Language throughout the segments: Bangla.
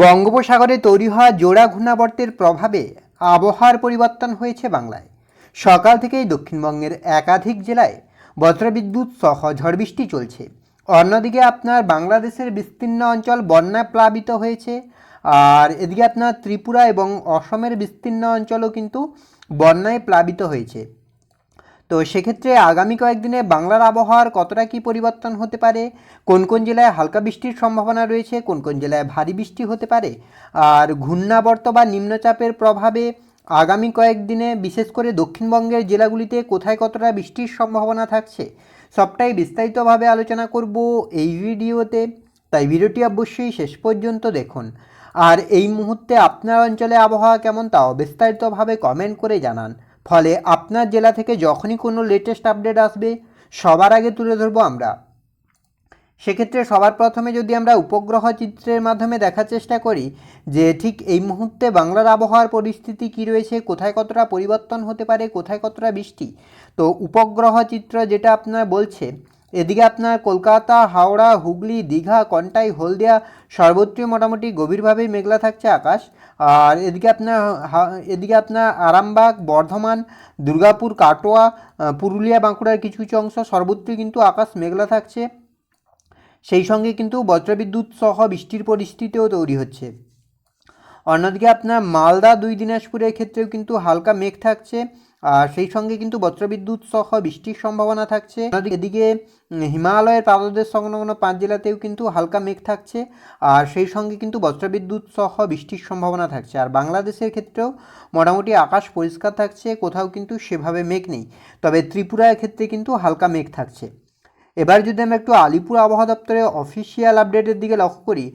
বঙ্গোপসাগরে তৈরি হওয়া জোড়া ঘূর্ণাবর্তের প্রভাবে আবহাওয়ার পরিবর্তন হয়েছে বাংলায়। সকাল থেকেই দক্ষিণবঙ্গের একাধিক জেলায় বজ্রবিদ্যুৎ সহ ঝড় বৃষ্টি চলছে। অন্যদিকে আপনার বাংলাদেশের বিস্তীর্ণ অঞ্চল বন্যায় প্লাবিত হয়েছে। আর এদিকে আপনার ত্রিপুরা এবং অসমের বিস্তীর্ণ অঞ্চলও কিন্তু বন্যায় প্লাবিত হয়েছে। তো সেক্ষেত্রে আগামী কয়েকদিনে বাংলার আবহাওয়ার কতটা কী পরিবর্তন হতে পারে? কোন কোন জেলায় হালকা বৃষ্টির সম্ভাবনা রয়েছে? কোন কোন জেলায় ভারী বৃষ্টি হতে পারে? আর ঘূর্ণাবর্ত বা নিম্নচাপের প্রভাবে আগামী কয়েকদিনে, বিশেষ করে দক্ষিণবঙ্গের জেলাগুলিতে কোথায় কতটা বৃষ্টির সম্ভাবনা থাকছে? সবটাই বিস্তারিতভাবে আলোচনা করব এই ভিডিওতে। তাই ভিডিওটি অবশ্যই শেষ পর্যন্ত দেখুন। আর এই মুহূর্তে আপনার অঞ্চলে আবহাওয়া কেমন, তাও বিস্তারিতভাবে কমেন্ট করে জানান। ফলে আপনার জেলা থেকে যখনই কোনো লেটেস্ট আপডেট আসবে, সবার আগে তুলে ধরবো আমরা। সেক্ষেত্রে সবার প্রথমে যদি আমরা উপগ্রহ চিত্রের মাধ্যমে দেখার চেষ্টা করি যে ঠিক এই মুহূর্তে বাংলার আবহাওয়ার পরিস্থিতি কী রয়েছে, কোথায় কতটা পরিবর্তন হতে পারে, কোথায় কতটা বৃষ্টি, তো উপগ্রহ চিত্র যেটা আপনারা বলছে এদিকে আপনার কলকাতা, হাওড়া, হুগলি, দীঘা, কন্টাই, হলদিয়া সর্বত্রই মোটামুটি গভীরভাবেই মেঘলা থাকছে আকাশ। আর এদিকে আপনার এদিকে আপনার আরামবাগ, বর্ধমান, দুর্গাপুর, কাটোয়া পুরুলিয়া, বাঁকুড়ার কিছু কিছু অংশ সর্বত্রই কিন্তু আকাশ মেঘলা থাকছে। সেই সঙ্গে কিন্তু বজ্রবিদ্যুৎ সহ বৃষ্টির পরিস্থিতিও তৈরি হচ্ছে। অন্যদিকে আপনার মালদা, দুই দিনাজপুরের ক্ষেত্রেও কিন্তু হালকা মেঘ থাকছে। আর সেই সঙ্গে কিন্তু বজ্রবিদ্যুৎ সহ বৃষ্টির সম্ভাবনা থাকছে। এদিকে হিমালয়ের পাদদেশ সংলগ্ন পাঁচ জেলাতেও কিন্তু হালকা মেঘ থাকছে। আর সেই সঙ্গে কিন্তু বজ্রবিদ্যুৎ সহ বৃষ্টির সম্ভাবনা থাকছে। আর বাংলাদেশের ক্ষেত্রেও মোটামুটি আকাশ পরিষ্কার থাকছে, কোথাও কিন্তু সেভাবে মেঘ নেই। তবে ত্রিপুরার ক্ষেত্রে কিন্তু হালকা মেঘ থাকছে। এবার যদি আমরা একটু আলিপুর আবহাওয়া দপ্তরের অফিসিয়াল আপডেটের দিকে লক্ষ্য করি,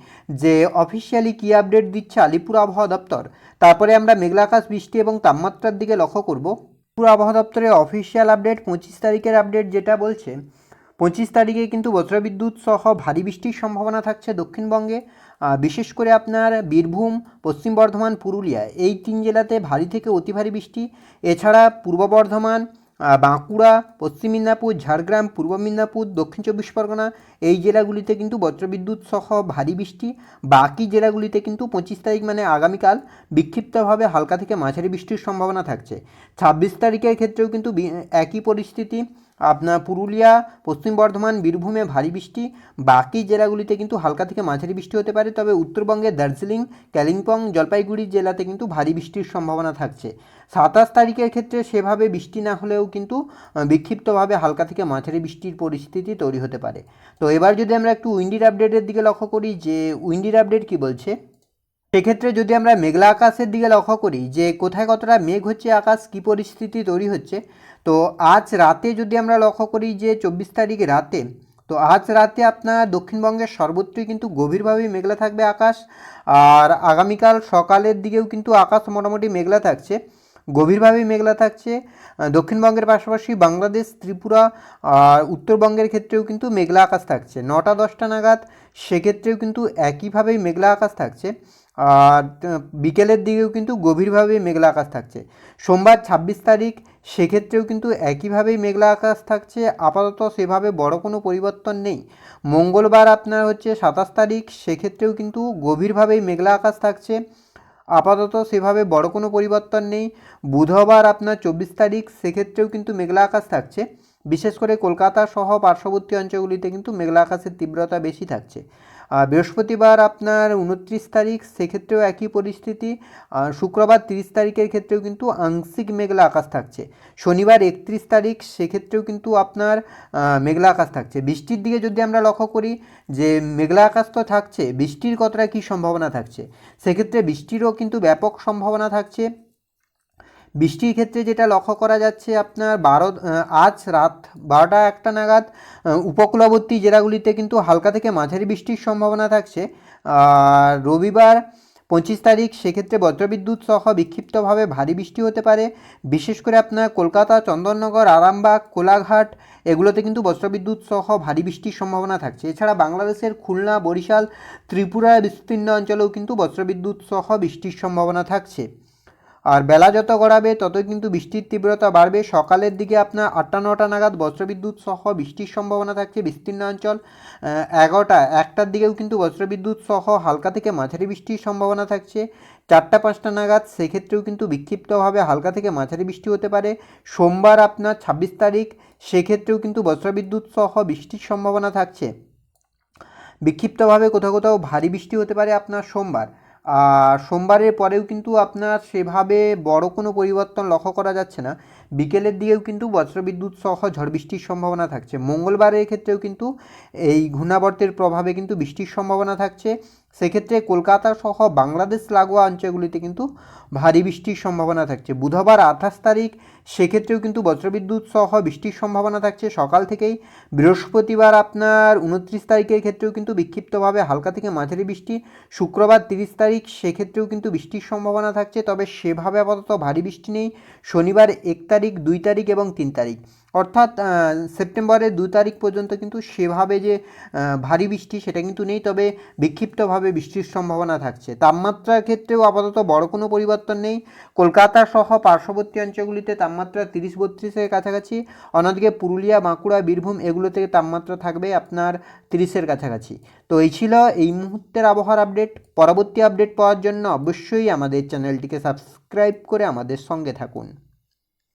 যে অফিসিয়ালি কী আপডেট দিচ্ছে আলিপুর আবহাওয়া দপ্তর, তারপরে আমরা মেঘলা আকাশ, বৃষ্টি এবং তাপমাত্রার দিকে লক্ষ্য করব। আলিপুর আবহাওয়া দপ্তরের অফিসিয়াল আপডেট পঁচিশ তারিখের আপডেট যেটা বলছে, পঁচিশ তারিখে কিন্তু বজ্রবিদ্যুৎ সহ ভারী বৃষ্টির সম্ভাবনা থাকছে দক্ষিণবঙ্গে। বিশেষ করে আপনার বীরভূম, পশ্চিম বর্ধমান, পুরুলিয়া, এই তিন জেলাতে ভারী থেকে অতি ভারী বৃষ্টি। এছাড়া পূর্ব বর্ধমান বাঁকুড়া, পশ্চিম মেদিনীপুর, ঝাড়গ্রাম, পূর্ব মেদিনীপুর, দক্ষিণ চব্বিশ পরগনা, এই জেলাগুলিতে কিন্তু বজ্রবিদ্যুৎ সহ ভারী বৃষ্টি। বাকি জেলাগুলিতে কিন্তু পঁচিশ তারিখ মানে আগামীকাল বিক্ষিপ্তভাবে হালকা থেকে মাঝারি বৃষ্টির সম্ভাবনা থাকছে। ছাব্বিশ তারিখের ক্ষেত্রেও কিন্তু একই পরিস্থিতি। আপনার পুরুলিয়া, পশ্চিম বর্ধমান, বীরভূমে ভারী বৃষ্টি, বাকি জেলাগুলিতে কিন্তু হালকা থেকে মাঝারি বৃষ্টি হতে পারে, তবে উত্তরবঙ্গের দার্জিলিং, কালিম্পং, জলপাইগুড়ি জেলাতে কিন্তু ভারী বৃষ্টির সম্ভাবনা থাকছে। সাতাশ তারিখের ক্ষেত্রে সেভাবে বৃষ্টি না হলেও কিন্তু বিক্ষিপ্তভাবে হালকা থেকে মাঝারি বৃষ্টির পরিস্থিতি তৈরি হতে পারে। তো এবার যদি আমরা একটু উইন্ডির আপডেটের দিকে লক্ষ্য করি, যে উইন্ডির আপডেট কি বলছে? সেক্ষেত্রে যদি আমরা মেঘলা আকাশের দিকে লক্ষ্য করি যে কোথায় কতটা মেঘ হচ্ছে, আকাশ কী পরিস্থিতি তৈরি হচ্ছে, তো আজ রাতে যদি আমরা লক্ষ্য করি যে চব্বিশ তারিখ রাতে, তো আজ রাতে আপনার দক্ষিণবঙ্গের সর্বত্রই কিন্তু গভীরভাবে মেঘলা থাকবে আকাশ, আর আগামীকাল সকালের দিকেও কিন্তু আকাশ মোটামুটি মেঘলা থাকছে গভীরভাবেই মেঘলা থাকছে। দক্ষিণবঙ্গের পাশাপাশি বাংলাদেশ, ত্রিপুরা, আর উত্তরবঙ্গের ক্ষেত্রেও কিন্তু মেঘলা আকাশ থাকছে। নটা, দশটা নাগাদ সেক্ষেত্রেও কিন্তু একইভাবেই মেঘলা আকাশ থাকছে। বিকেলের দিকেও কিন্তু গভীরভাবে মেঘলা আকাশ থাকছে। সোমবার ছাব্বিশ তারিখ, সেক্ষেত্রেও কিন্তু একইভাবেই মেঘলা আকাশ থাকছে। আপাতত সেভাবে বড় কোনো পরিবর্তন নেই। মঙ্গলবার আপনার হচ্ছে সাতাশ তারিখ, সেক্ষেত্রেও কিন্তু গভীরভাবেই মেঘলা আকাশ থাকছে। আপাতত সেভাবে বড় কোনো পরিবর্তন নেই। বুধবার আপনার চব্বিশ তারিখ, সেক্ষেত্রেও কিন্তু মেঘলা আকাশ থাকছে। বিশেষ করে কলকাতা সহ পার্শ্ববর্তী অঞ্চলগুলিতে কিন্তু মেঘলা আকাশের তীব্রতা বেশি থাকছে। আর বৃহস্পতিবার আপনার উনত্রিশ তারিখ, সেক্ষেত্রেও একই পরিস্থিতি। শুক্রবার তিরিশ তারিখের ক্ষেত্রেও কিন্তু আংশিক মেঘলা আকাশ থাকছে। শনিবার একত্রিশ তারিখ, সেক্ষেত্রেও কিন্তু আপনার মেঘলা আকাশ থাকছে। বৃষ্টির দিকে যদি আমরা লক্ষ্য করি যে মেঘলা আকাশ তো থাকছে, বৃষ্টির কতটা কী সম্ভাবনা থাকছে? সেক্ষেত্রে বৃষ্টিরও কিন্তু ব্যাপক সম্ভাবনা থাকছে। বৃষ্টির ক্ষেত্রে যেটা লক্ষ্য করা যাচ্ছে আপনার বারো আজ রাত বারোটা একটা নাগাদ উপকূলবর্তী জেলাগুলিতে কিন্তু হালকা থেকে মাঝারি বৃষ্টির সম্ভাবনা থাকছে। আর রবিবার পঁচিশ তারিখ সেক্ষেত্রে বজ্রবিদ্যুৎ সহ বিক্ষিপ্তভাবে ভারী বৃষ্টি হতে পারে। বিশেষ করে আপনার কলকাতা, চন্দননগর, আরামবাগ, কোলাঘাট, এগুলোতে কিন্তু বজ্রবিদ্যুৎ সহ ভারী বৃষ্টির সম্ভাবনা থাকছে। এছাড়া বাংলাদেশের খুলনা, বরিশাল, ত্রিপুরা, বিস্তীর্ণ অঞ্চলেও কিন্তু বজ্রবিদ্যুৎ সহ বৃষ্টির সম্ভাবনা থাকছে। আর বেলা যত গড়াবে, ততই কিন্তু বৃষ্টির তীব্রতা বাড়বে। সকালের দিকে আপনার আটটা, নটা নাগাদ বজ্রবিদ্যুৎ সহ বৃষ্টির সম্ভাবনা থাকছে বিস্তীর্ণ অঞ্চল। এগারোটা, একটার দিকেও কিন্তু বজ্রবিদ্যুৎ সহ হালকা থেকে মাঝারি বৃষ্টির সম্ভাবনা থাকছে। চারটা, পাঁচটা নাগাদ সেক্ষেত্রেও কিন্তু বিক্ষিপ্তভাবে হালকা থেকে মাঝারি বৃষ্টি হতে পারে। সোমবার আপনার ছাব্বিশ তারিখ, সেক্ষেত্রেও কিন্তু বজ্রবিদ্যুৎ সহ বৃষ্টির সম্ভাবনা থাকছে। বিক্ষিপ্তভাবে কোথাও কোথাও ভারী বৃষ্টি হতে পারে আপনার সোমবার। সোমবারের পরেও কিন্তু আপনার সেভাবে বড় কোনো পরিবর্তন লক্ষ্য করা যাচ্ছে না। বিকেলের দিকেও কিন্তু বজ্রবিদ্যুৎ সহ ঝড় বৃষ্টির সম্ভাবনা থাকছে। মঙ্গলবারের ক্ষেত্রেও কিন্তু এই ঘূর্ণাবর্তের প্রভাবে কিন্তু বৃষ্টির সম্ভাবনা থাকছে। সেক্ষেত্রে কলকাতা সহ বাংলাদেশ লাগোয়া অঞ্চলগুলিতে কিন্তু ভারী বৃষ্টির সম্ভাবনা থাকছে। বুধবার আঠাশ তারিখ সেক্ষেত্রেও কিন্তু বজ্রবিদ্যুৎ সহ বৃষ্টির সম্ভাবনা থাকছে। সকাল থেকেই বৃহস্পতিবার আপনার উনত্রিশ তারিখের ক্ষেত্রেও কিন্তু বিক্ষিপ্তভাবে হালকা থেকে মাঝারি বৃষ্টি। শুক্রবার তিরিশ তারিখ সেক্ষেত্রেও কিন্তু বৃষ্টির সম্ভাবনা থাকছে, তবে সেভাবে আপাতত ভারী বৃষ্টি নেই। শনিবার এক তারিখ, দুই তারিখ এবং তিন তারিখ। অর্থাৎ সেপ্টেম্বরের দু তারিখ পর্যন্ত কিন্তু সেভাবে যে ভারী বৃষ্টি সেটা কিন্তু নেই, তবে বিক্ষিপ্তভাবে বৃষ্টির সম্ভাবনা থাকছে। তাপমাত্রার ক্ষেত্রেও আপাতত বড় কোনো পরিবর্তন নেই। কলকাতা সহ পার্শ্ববর্তী অঞ্চলগুলিতে তাপমাত্রা তিরিশ বত্রিশের কাছাকাছি। অন্যদিকে পুরুলিয়া, বাঁকুড়া, বীরভূম এগুলোতে তাপমাত্রা থাকবে আপনার তিরিশের কাছাকাছি। তো এই ছিল এই মুহূর্তের আবহাওয়ার আপডেট। পরবর্তী আপডেট পাওয়ার জন্য অবশ্যই আমাদের চ্যানেলটিকে সাবস্ক্রাইব করে আমাদের সঙ্গে থাকুন।